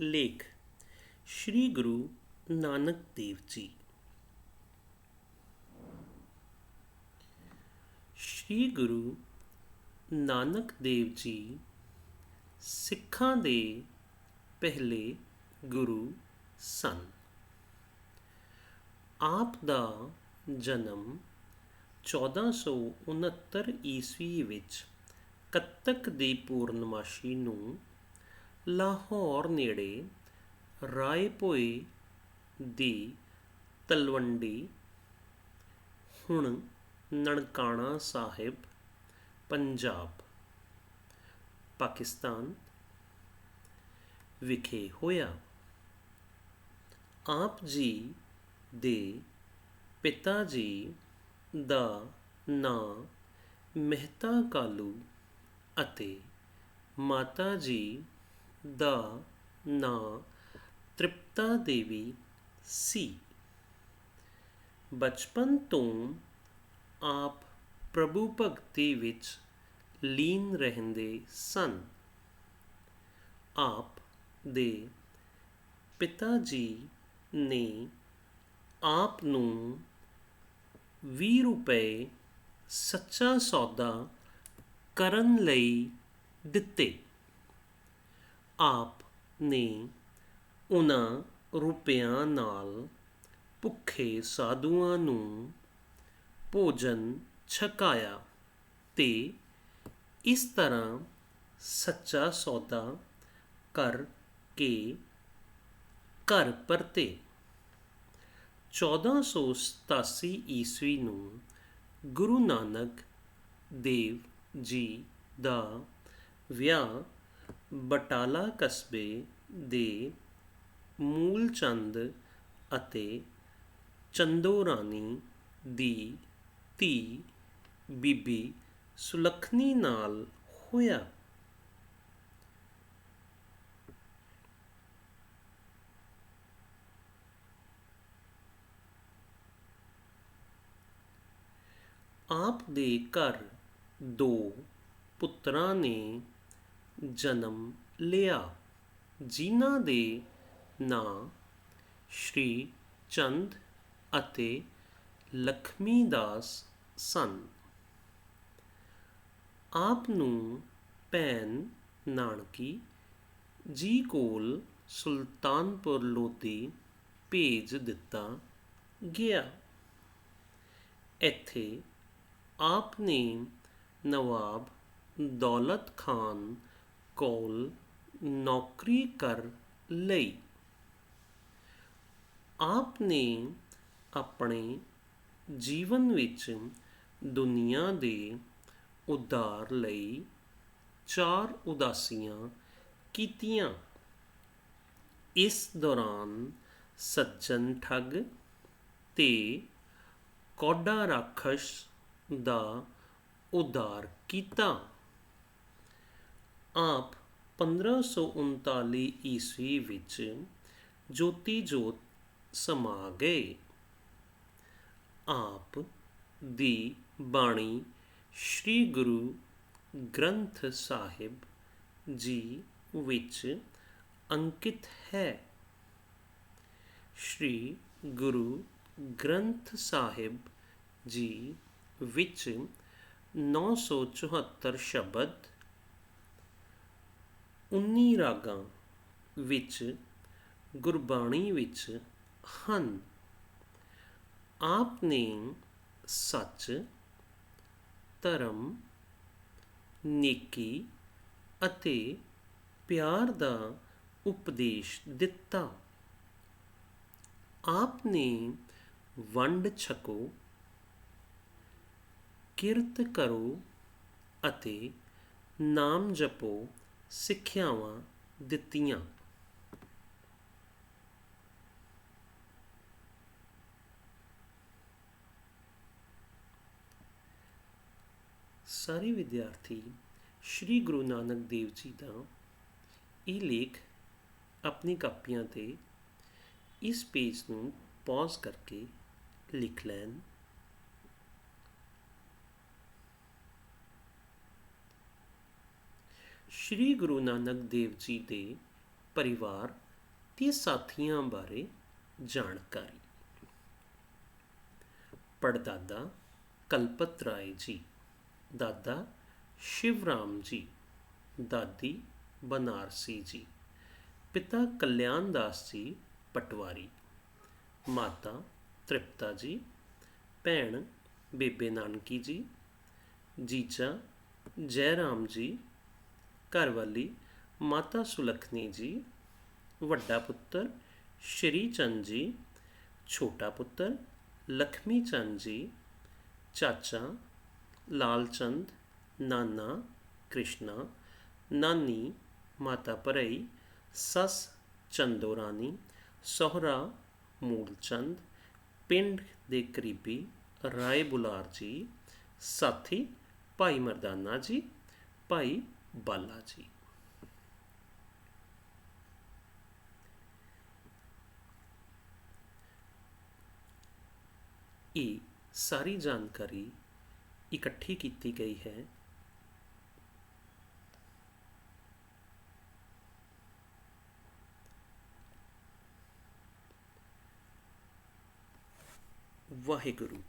ਲੇਖ। ਸ੍ਰੀ ਗੁਰੂ ਨਾਨਕ ਦੇਵ ਜੀ। ਸ੍ਰੀ ਗੁਰੂ ਨਾਨਕ ਦੇਵ ਜੀ ਸਿੱਖਾਂ ਦੇ ਪਹਿਲੇ ਗੁਰੂ ਸਨ। ਆਪ ਦਾ ਜਨਮ 1469 ਈਸਵੀ ਵਿੱਚ ਕੱਤਕ ਦੀ ਪੂਰਨਮਾਸ਼ੀ ਨੂੰ ਲਾਹੌਰ ਨੇੜੇ ਰਾਏ ਭੋਏ ਦੀ ਤਲਵੰਡੀ, ਹੁਣ ਨਨਕਾਣਾ ਸਾਹਿਬ, ਪੰਜਾਬ, ਪਾਕਿਸਤਾਨ ਵਿਖੇ ਹੋਇਆ। ਆਪ ਜੀ ਦੇ ਪਿਤਾ ਜੀ ਦਾ ਨਾਂ ਮਹਿਤਾ ਕਾਲੂ ਅਤੇ ਮਾਤਾ ਜੀ ਦਾ ਨਾਂ ਤ੍ਰਿਪਤਾ ਦੇਵੀ ਸੀ। ਬਚਪਨ ਤੋਂ ਆਪ ਪ੍ਰਭੂ ਭਗਤੀ ਵਿੱਚ ਲੀਨ ਰਹਿੰਦੇ ਸਨ। ਆਪ ਦੇ ਪਿਤਾ ਜੀ ਨੇ ਆਪ ਨੂੰ 20 ਰੁਪਏ ਸੱਚਾ ਸੌਦਾ ਕਰਨ ਲਈ ਦਿੱਤੇ। ਆਪ ਨੇ ਉਹਨਾਂ ਰੁਪਿਆਂ ਨਾਲ ਭੁੱਖੇ ਸਾਧੂਆਂ ਨੂੰ ਭੋਜਨ ਛਕਾਇਆ ਅਤੇ ਇਸ ਤਰ੍ਹਾਂ ਸੱਚਾ ਸੌਦਾ ਕਰ ਕੇ ਘਰ ਪਰਤੇ। 1487 ਈਸਵੀ ਨੂੰ ਗੁਰੂ ਨਾਨਕ ਦੇਵ ਜੀ ਦਾ ਵਿਆਹ ਬਟਾਲਾ ਕਸਬੇ ਦੇ ਮੂਲਚੰਦ ਅਤੇ ਚੰਦੋ ਰਾਣੀ ਦੀ ਧੀ ਬੀਬੀ ਸੁਲੱਖਣੀ ਨਾਲ ਹੋਇਆ। ਆਪ ਦੇ ਘਰ ਦੋ ਪੁੱਤਰਾਂ ਨੇ ਜਨਮ ਲਿਆ। ਜਿਨ੍ਹਾਂ ਦੇ ਨਾਂ ਸ਼੍ਰੀ ਚੰਦ ਅਤੇ ਲਖਮੀ ਦਾਸ ਸਨ। ਆਪ ਨੂੰ ਭੈਣ ਨਾਨਕੀ ਜੀ ਕੋਲ ਸੁਲਤਾਨਪੁਰ ਲੋਧੀ ਭੇਜ ਦਿੱਤਾ ਗਿਆ। ਇੱਥੇ ਆਪ ਨੇ ਨਵਾਬ ਦੌਲਤ ਖਾਨ ਕੋਲ ਨੌਕਰੀ ਕਰ ਲਈ। ਆਪ ਨੇ ਆਪਣੇ ਜੀਵਨ ਵਿੱਚ ਦੁਨੀਆ ਦੇ ਉਦਾਰ ਲਈ ਚਾਰ ਉਦਾਸੀਆਂ ਕੀਤੀਆਂ। ਇਸ ਦੌਰਾਨ ਸੱਜਣ ਠੱਗ ਤੇ ਕੌਡਾ ਰਾਖਸ਼ ਦਾ ਉਦਾਰ ਕੀਤਾ। ਆਪ 1539 ਈਸਵੀ ਵਿੱਚ ਜੋਤੀ ਜੋਤ ਸਮਾ ਗਏ। ਆਪ ਦੀ ਬਾਣੀ ਸ੍ਰੀ ਗੁਰੂ ਗ੍ਰੰਥ ਸਾਹਿਬ ਜੀ ਵਿੱਚ ਅੰਕਿਤ ਹੈ। ਸ੍ਰੀ ਗੁਰੂ ਗ੍ਰੰਥ ਸਾਹਿਬ ਜੀ ਵਿੱਚ 974 ਸ਼ਬਦ 19 ਰਾਗਾਂ ਵਿੱਚ, ਗੁਰਬਾਣੀ ਵਿੱਚ ਹਨ। ਆਪ ਨੇ ਸੱਚ, ਧਰਮ, ਨੇਕੀ ਅਤੇ ਪਿਆਰ ਦਾ ਉਪਦੇਸ਼ ਦਿੱਤਾ। ਆਪ ਨੇ ਵੰਡ ਛਕੋ, ਕਿਰਤ ਕਰੋ ਅਤੇ ਨਾਮ ਜਪੋ ਸਿੱਖਿਆਵਾਂ ਦਿੱਤੀਆਂ। ਸਾਰੇ ਵਿਦਿਆਰਥੀ ਸ੍ਰੀ ਗੁਰੂ ਨਾਨਕ ਦੇਵ ਜੀ ਦਾ ਇਹ ਲੇਖ ਆਪਣੀ ਕਾਪੀਆਂ ਤੇ ਇਸ ਪੇਜ ਨੂੰ ਪੌਜ਼ ਕਰਕੇ ਲਿਖ ਲੈਣ। ਸ਼੍ਰੀ ਗੁਰੂ ਨਾਨਕ ਦੇਵ ਜੀ ਦੇ ਪਰਿਵਾਰ ਤੇ ਸਾਥੀਆਂ ਬਾਰੇ ਜਾਣਕਾਰੀ। ਪੜਦਾਦਾ ਕਲਪਤ ਰਾਏ ਜੀ, ਦਾਦਾ ਸ਼ਿਵਰਾਮ ਜੀ, ਦਾਦੀ ਬਨਾਰਸੀ ਜੀ, ਪਿਤਾ ਕਲਿਆਣ ਦਾਸ ਜੀ ਪਟਵਾਰੀ, ਮਾਤਾ ਤ੍ਰਿਪਤਾ ਜੀ, ਭੈਣ ਬੇਬੇ ਨਾਨਕੀ ਜੀ, ਜੀਜਾ ਜੈ ਰਾਮ ਜੀ ਘਰਵਾਲੀ ਮਾਤਾ ਸੁਲਖਣੀ ਜੀ, ਵੱਡਾ ਪੁੱਤਰ ਸ਼੍ਰੀ ਚੰਦ ਜੀ, ਛੋਟਾ ਪੁੱਤਰ ਲਖਮੀ ਚੰਦ ਜੀ, ਚਾਚਾ ਲਾਲ ਚੰਦ, ਨਾਨਾ ਕ੍ਰਿਸ਼ਨਾ, ਨਾਨੀ ਮਾਤਾ ਭਰਈ, ਸੱਸ ਚੰਦੋ ਰਾਣੀ, ਸਹੁਰਾ ਮੂਲ ਚੰਦ, ਪਿੰਡ ਦੇ ਕਰੀਬੀ ਰਾਏ ਬੁਲਾਰ ਜੀ, ਸਾਥੀ ਭਾਈ ਮਰਦਾਨਾ ਜੀ, ਭਾਈ ਬਾਲਾ ਜੀ ਇਹ ਸਾਰੀ ਜਾਣਕਾਰੀ ਇਕੱਠੀ ਕੀਤੀ ਗਈ ਹੈ ਵਾਹਿਗੁਰੂ